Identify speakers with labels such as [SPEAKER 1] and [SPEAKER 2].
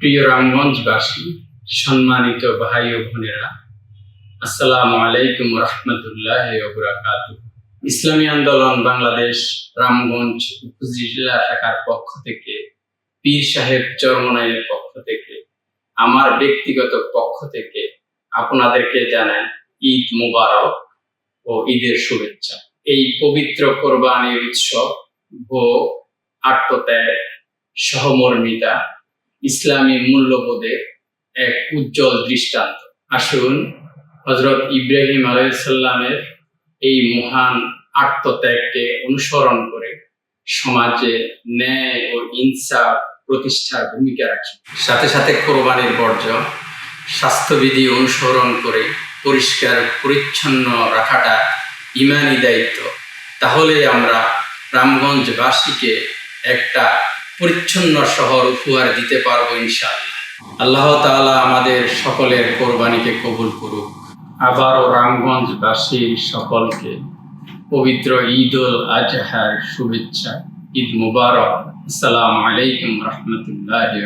[SPEAKER 1] প্রিয় রামগঞ্জবাসী সম্মানিত ভাই ও বোনেরা, আসসালামু আলাইকুম রহমতুল্লাহ ইসলামী আন্দোলন বাংলাদেশ রামগঞ্জ উপজেলা শাখার পক্ষ থেকে, পীর সাহেব চরমনাইয়ের পক্ষ থেকে, আমার ব্যক্তিগত পক্ষ থেকে আপনাদেরকে জানাই ঈদ মুবারক ও ঈদের শুভেচ্ছা। এই পবিত্র কোরবানির উৎসব ও আত্মত্যাগ, সহমর্মিতা ইসলামী মূল্যবোধের এক উজ্জ্বল দৃষ্টান্ত। আসুন হজরত ইব্রাহিম আলাইসাল্লামের এই মহান আত্মত্যাগকে অনুসরণ করে সমাজে ন্যায় ও ইনসাফ প্রতিষ্ঠার ভূমিকা রাখি। সাথে সাথে কোরবানির বর্জ্য, স্বাস্থ্যবিধি অনুসরণ করে পরিষ্কার, পরিচ্ছন্ন রাখাটা ইমানি দায়িত্ব। তাহলে আমরা রামগঞ্জবাসীকে একটা পরিচ্ছন্ন শহর উপহার দিতে পারব ইনশাআল্লাহ। আল্লাহ তালা আমাদের সকলের কোরবানিকে কবুল করুক। আবারও রামগঞ্জবাসীর সকলকে পবিত্র ঈদ উল আজহার শুভেচ্ছা, ঈদ মুবারক। আসসালামু আলাইকুম রহমতুল্লাহ